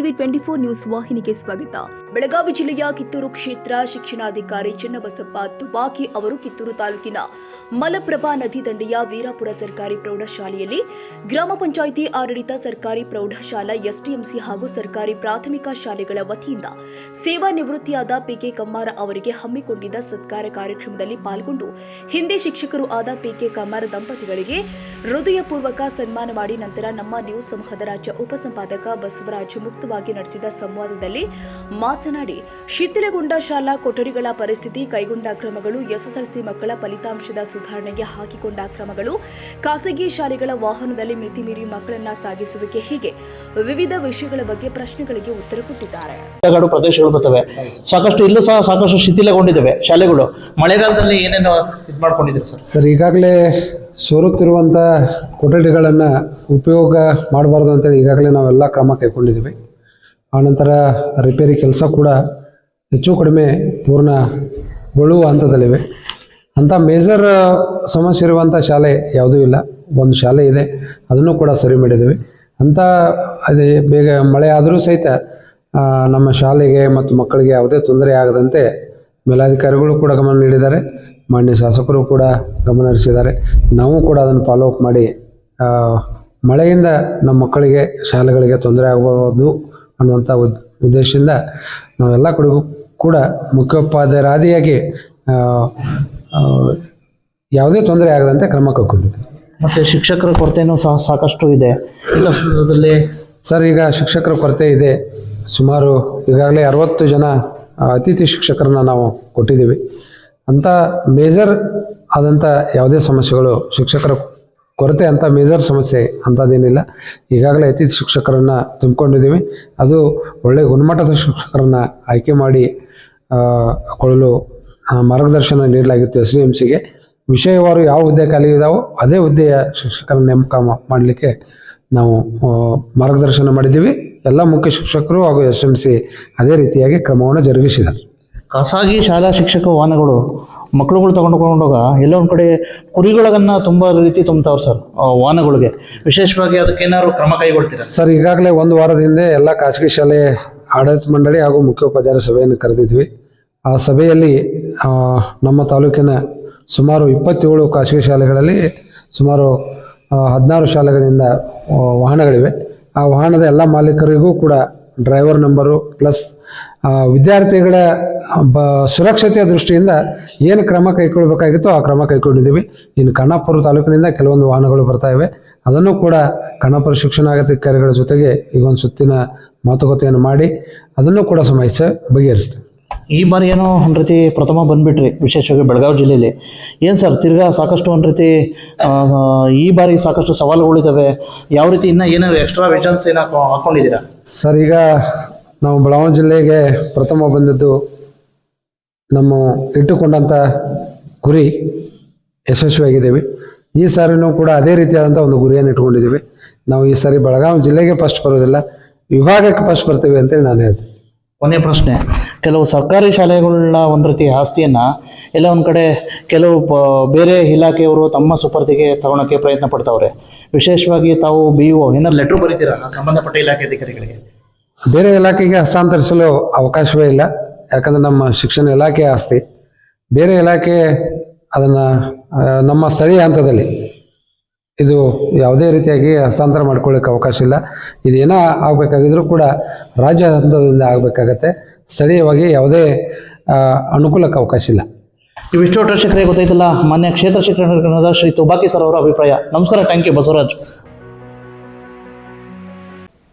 TV twenty four news ವಾಹಿನಿಗೆ ಸ್ವಾಗತ. ಬೆಳಗಾವಿ ಜಿಲ್ಲೆಯ ಕಿತ್ತೂರು ಕ್ಷೇತ್ರ ಶಿಕ್ಷಣಾಧಿಕಾರಿ ಚನ್ನಬಸಪ್ಪ ತುಬಾಕಿ ಅವರು ಕಿತ್ತೂರು ತಾಲೂಕಿನ ಮಲಪ್ರಭಾ ನದಿ ದಂಡೆಯ ವೀರಾಪುರ ಸರ್ಕಾರಿ ಪ್ರೌಢಶಾಲೆಯಲ್ಲಿ ಗ್ರಾಮ ಪಂಚಾಯಿತಿ ಆಡಳಿತ ಸರ್ಕಾರಿ ಪ್ರೌಢಶಾಲಾ ಎಸ್ಟಿಎಂಸಿ ಹಾಗೂ ಸರ್ಕಾರಿ ಪ್ರಾಥಮಿಕ ಶಾಲೆಗಳ ವತಿಯಿಂದ ಸೇವಾ ನಿವೃತ್ತಿಯಾದ ಪಿಕೆ ಕಮ್ಮಾರ ಅವರಿಗೆ ಹಮ್ಮಿಕೊಂಡಿದ್ದ ಸತ್ಕಾರ ಕಾರ್ಯಕ್ರಮದಲ್ಲಿ ಪಾಲ್ಗೊಂಡು ಹಿಂದೆ ಶಿಕ್ಷಕರು ಆದ ಪಿಕೆ ಕಮ್ಮಾರ ದಂಪತಿಗಳಿಗೆ ಹೃದಯಪೂರ್ವಕ ಸನ್ಮಾನ ಮಾಡಿ ನಂತರ ನಮ್ಮ ನ್ಯೂಸ್ ಸಮೂಹದ ರಾಜ್ಯ ಉಪಸಂಪಾದಕ ಬಸವರಾಜ್ ಮುಕ್ತವಾಗಿ ನಡೆಸಿದ ಸಂವಾದದಲ್ಲಿ ಮಾತನಾಡಿ ಶಿಥಿಲಗೊಂಡ ಶಾಲಾ ಕೊಠಡಿಗಳ ಪರಿಸ್ಥಿತಿ ಕೈಗೊಂಡ ಕ್ರಮಗಳು ಎಸ್ಎಸ್ಎಲ್ಸಿ ಮಕ್ಕಳ ಫಲಿತಾಂಶದ ಸುಧಾರಣೆಗೆ ಹಾಕಿಕೊಂಡ ಕ್ರಮಗಳು ಖಾಸಗಿ ಶಾಲೆಗಳ ವಾಹನದಲ್ಲಿ ಮಿತಿ ಮೀರಿ ಮಕ್ಕಳನ್ನ ಸಾಗಿಸುವಿಕೆ ಹೀಗೆ ವಿವಿಧ ವಿಷಯಗಳ ಬಗ್ಗೆ ಪ್ರಶ್ನೆಗಳಿಗೆ ಉತ್ತರ ಕೊಟ್ಟಿದ್ದಾರೆ. ಪ್ರದೇಶಗಳು ಬರ್ತವೆ. ಸಾಕಷ್ಟು ಇಲ್ಲೂ ಸಹ ಸಾಕಷ್ಟು ಶಿಥಿಲಗೊಂಡಿದ್ದಾವೆ ಶಾಲೆಗಳು. ಮಳೆಗಾಲದಲ್ಲಿ ಏನೇನು ಇದು ಮಾಡ್ಕೊಂಡಿದ್ದೀರಿ ಸರ್? ಸರ್ ಈಗಾಗಲೇ ಸೋರುತ್ತಿರುವಂಥ ಕೊಠಡಿಗಳನ್ನು ಉಪಯೋಗ ಮಾಡಬಾರ್ದು ಅಂತೇಳಿ ಈಗಾಗಲೇ ನಾವೆಲ್ಲ ಕ್ರಮ ಕೈಗೊಂಡಿದ್ದೀವಿ. ಆನಂತರ ರಿಪೇರಿ ಕೆಲಸ ಕೂಡ ಹೆಚ್ಚು ಕಡಿಮೆ ಪೂರ್ಣಗೊಳ್ಳುವ ಹಂತದಲ್ಲಿವೆ. ಅಂಥ ಮೇಜರ್ ಸಮಸ್ಯೆ ಇರುವಂಥ ಶಾಲೆ ಯಾವುದೂ ಇಲ್ಲ. ಒಂದು ಶಾಲೆ ಇದೆ. ಅದನ್ನು ಕೂಡ ಸರಿ ಮಾಡಿದ್ದೀವಿ. ಅಂಥ ಅದೇ ಬೇಗ ಮಳೆ ಆದರೂ ಸಹಿತ ನಮ್ಮ ಶಾಲೆಗೆ ಮತ್ತು ಮಕ್ಕಳಿಗೆ ಯಾವುದೇ ತೊಂದರೆ ಆಗದಂತೆ ಮೇಲಾಧಿಕಾರಿಗಳು ಕೂಡ ಗಮನ ನೀಡಿದ್ದಾರೆ. ಮಾನ್ಯ ಶಾಸಕರು ಕೂಡ ಗಮನ ಹರಿಸಿದ್ದಾರೆ. ನಾವು ಕೂಡ ಅದನ್ನು ಫಾಲೋ ಅಪ್ ಮಾಡಿ ಮಳೆಯಿಂದ ನಮ್ಮ ಮಕ್ಕಳಿಗೆ, ಶಾಲೆಗಳಿಗೆ ತೊಂದರೆ ಆಗಬಾರ್ದು ಅನ್ನುವಂಥ ಉದ್ ಉದ್ದೇಶದಿಂದ ನಾವೆಲ್ಲ ಕಡೆಗೂ ಕೂಡ ಮುಖ್ಯೋಪಾಧ್ಯಾಯರಾದಿಯಾಗಿ ಯಾವುದೇ ತೊಂದರೆ ಆಗದಂತೆ ಕ್ರಮ ಕೈಗೊಂಡಿದ್ದೀವಿ. ಮತ್ತು ಶಿಕ್ಷಕರ ಕೊರತೆಯೂ ಸಹ ಸಾಕಷ್ಟು ಇದೆ. ಇಂಥ ಸಂದರ್ಭದಲ್ಲಿ ಸರ್ ಈಗ ಶಿಕ್ಷಕರ ಕೊರತೆ ಇದೆ. ಸುಮಾರು ಈಗಾಗಲೇ ಅರವತ್ತು ಜನ ಅತಿಥಿ ಶಿಕ್ಷಕರನ್ನ ನಾವು ಕೊಟ್ಟಿದ್ದೀವಿ. ಅಂಥ ಮೇಜರ್ ಆದಂಥ ಯಾವುದೇ ಸಮಸ್ಯೆಗಳು ಶಿಕ್ಷಕರ ಕೊರತೆ ಅಂತ ಮೇಜರ್ ಸಮಸ್ಯೆ ಅಂಥದ್ದೇನಿಲ್ಲ. ಈಗಾಗಲೇ ಅತಿಥಿ ಶಿಕ್ಷಕರನ್ನು ತುಂಬಿಕೊಂಡಿದ್ದೀವಿ. ಅದು ಒಳ್ಳೆಯ ಗುಣಮಟ್ಟದ ಶಿಕ್ಷಕರನ್ನು ಆಯ್ಕೆ ಮಾಡಿ ಕೊಳ್ಳಲು ಮಾರ್ಗದರ್ಶನ ನೀಡಲಾಗಿತ್ತು ಎಸ್ ಡಿ ಎಂ ಸಿಗೆ. ವಿಷಯವಾರು ಯಾವ ಹುದ್ದೆ ಖಾಲಿ ಇದಾವೋ ಅದೇ ಹುದ್ದೆಯ ಶಿಕ್ಷಕರ ನೇಮಕ ಮಾಡಲಿಕ್ಕೆ ನಾವು ಮಾರ್ಗದರ್ಶನ ಮಾಡಿದ್ದೀವಿ. ಎಲ್ಲ ಮುಖ್ಯ ಶಿಕ್ಷಕರು ಹಾಗೂ ಎಸ್ ಎಂ ಸಿ ಅದೇ ರೀತಿಯಾಗಿ ಕ್ರಮವನ್ನು ಜರುಗಿಸಿದ್ದಾರೆ. ಖಾಸಗಿ ಶಾಲಾ ಶಿಕ್ಷಕ ವಾಹನಗಳು ಮಕ್ಕಳುಗಳು ತಗೊಂಡುಕೊಂಡೋಗ ಎಲ್ಲೋ ಒಂದು ಕಡೆ ಕುರಿಗಳನ್ನ ತುಂಬ ರೀತಿ ತುಂಬ್ತಾವ್ರು ಸರ್ ವಾಹನಗಳಿಗೆ. ವಿಶೇಷವಾಗಿ ಅದಕ್ಕೇನಾದ್ರು ಕ್ರಮ ಕೈಗೊಳ್ತೀರಾ? ಸರ್, ಈಗಾಗಲೇ ಒಂದು ವಾರದ ಹಿಂದೆ ಎಲ್ಲ ಖಾಸಗಿ ಶಾಲೆ, ಆಡಳಿತ ಮಂಡಳಿ ಹಾಗೂ ಮುಖ್ಯೋಪಾಧ್ಯಾಯರ ಸಭೆಯನ್ನು ಕರೆದಿದ್ವಿ. ಆ ಸಭೆಯಲ್ಲಿ ನಮ್ಮ ತಾಲೂಕಿನ ಸುಮಾರು ಇಪ್ಪತ್ತೇಳು ಖಾಸಗಿ ಶಾಲೆಗಳಲ್ಲಿ ಸುಮಾರು ಹದಿನಾರು ಶಾಲೆಗಳಿಂದ ವಾಹನಗಳಿವೆ. ಆ ವಾಹನದ ಎಲ್ಲ ಮಾಲೀಕರಿಗೂ ಕೂಡ ಡ್ರೈವರ್ ನಂಬರು, ಪ್ಲಸ್ ವಿದ್ಯಾರ್ಥಿಗಳ ಬ ಸುರಕ್ಷತೆಯ ದೃಷ್ಟಿಯಿಂದ ಏನು ಕ್ರಮ ಕೈಗೊಳ್ಳಬೇಕಾಗಿತ್ತೋ ಆ ಕ್ರಮ ಕೈಗೊಂಡಿದ್ದೀವಿ. ಇನ್ನು ಕಣ್ಣಾಪುರ ತಾಲೂಕಿನಿಂದ ಕೆಲವೊಂದು ವಾಹನಗಳು ಬರ್ತಾ ಇವೆ. ಅದನ್ನು ಕೂಡ ಖಾನಾಪುರ ಶಿಕ್ಷಣಾಧಿಕಾರಿಗಳ ಜೊತೆಗೆ ಈಗ ಒಂದು ಸುತ್ತಿನ ಮಾತುಕತೆಯನ್ನು ಮಾಡಿ ಅದನ್ನು ಕೂಡ ಸಮಸ್ಯೆ ಬಗೆಹರಿಸ್ತೇವೆ ಈ ಬಾರಿ ಏನೋ ಒಂದು ರೀತಿ ಪ್ರಥಮ ಬಂದ್ಬಿಟ್ರಿ ವಿಶೇಷವಾಗಿ ಬೆಳಗಾವಿ ಜಿಲ್ಲೆಯಲ್ಲಿ. ಏನು ಸರ್ ತಿರ್ಗಾ ಸಾಕಷ್ಟು ಒಂದು ರೀತಿ ಈ ಬಾರಿ ಸಾಕಷ್ಟು ಸವಾಲುಗಳಿದ್ದಾವೆ ಯಾವ ರೀತಿ ಇನ್ನೂ ಏನಾದ್ರು ಎಕ್ಸ್ಟ್ರಾ ವಿಷನ್ಸ್ ಏನು ಹಾಕೊಂಡಿದ್ದೀರಾ? ಸರ್ ಈಗ ನಾವು ಬೆಳಗಾವಿ ಜಿಲ್ಲೆಗೆ ಪ್ರಥಮ ಬಂದದ್ದು ನಮ್ಮ ಇಟ್ಟುಕೊಂಡಂಥ ಗುರಿ ಯಶಸ್ವಿಯಾಗಿದ್ದೇವೆ. ಈ ಸಾರಿನೂ ಕೂಡ ಅದೇ ರೀತಿಯಾದಂಥ ಒಂದು ಗುರಿಯನ್ನು ಇಟ್ಕೊಂಡಿದ್ದೀವಿ ನಾವು ಈ ಸಾರಿ ಬೆಳಗಾವಿ ಜಿಲ್ಲೆಗೆ ಫಸ್ಟ್ ಬರೋದಿಲ್ಲ ವಿಭಾಗಕ್ಕೆ ಫಸ್ಟ್ ಬರ್ತೀವಿ ಅಂತೇಳಿ ನಾನು ಹೇಳ್ತೀನಿ. ಕೊನೆಯ ಪ್ರಶ್ನೆ ಕೆಲವು ಸರ್ಕಾರಿ ಶಾಲೆಗಳ ಒಂದು ರೀತಿ ಆಸ್ತಿಯನ್ನು ಎಲ್ಲ ಒಂದು ಕಡೆ ಕೆಲವು ಪ- ಬೇರೆ ಇಲಾಖೆಯವರು ತಮ್ಮ ಸುಪರ್ದಿಗೆ ತಗೊಳಕ್ಕೆ ಪ್ರಯತ್ನ ಪಡ್ತಾವ್ರೆ. ವಿಶೇಷವಾಗಿ ತಾವು ಬಿ ಒ ಏನಾದ್ರು ಲೆಟ್ರ್ ಬರೀತೀರಾ? ಸಂಬಂಧಪಟ್ಟ ಇಲಾಖೆ ಅಧಿಕಾರಿಗಳಿಗೆ. ಬೇರೆ ಇಲಾಖೆಗೆ ಹಸ್ತಾಂತರಿಸಲು ಅವಕಾಶವೇ ಇಲ್ಲ. ಯಾಕಂದರೆ ನಮ್ಮ ಶಿಕ್ಷಣ ಇಲಾಖೆ ಆಸ್ತಿ. ಬೇರೆ ಇಲಾಖೆ ಅದನ್ನು ನಮ್ಮ ಸ್ಥಳೀಯ ಹಂತದಲ್ಲಿ ಇದು ಯಾವುದೇ ರೀತಿಯಾಗಿ ಹಸ್ತಾಂತರ ಮಾಡ್ಕೊಳ್ಳಿಕ್ಕೆ ಅವಕಾಶ ಇಲ್ಲ. ಇದೇನೋ ಆಗಬೇಕಾಗಿದ್ರೂ ಕೂಡ ರಾಜ್ಯ ಹಂತದಿಂದ ಆಗಬೇಕಾಗತ್ತೆ. ಸ್ಥಳೀಯವಾಗಿ ಯಾವುದೇ ಅನುಕೂಲಕ್ಕೆ ಅವಕಾಶ ಇಲ್ಲ. ಇವಿಷ್ಟು ಶಿಕ್ಷಕರಿಗೆ ಗೊತ್ತಾಯ್ತಲ್ಲ, ಮಾನ್ಯ ಕ್ಷೇತ್ರ ಶಿಕ್ಷಣ ಶ್ರೀ ತುಬಾಕಿ ಸರ್ ಅವರ ಅಭಿಪ್ರಾಯ. ನಮಸ್ಕಾರ ಥ್ಯಾಂಕ್ ಯು ಬಸವರಾಜ್.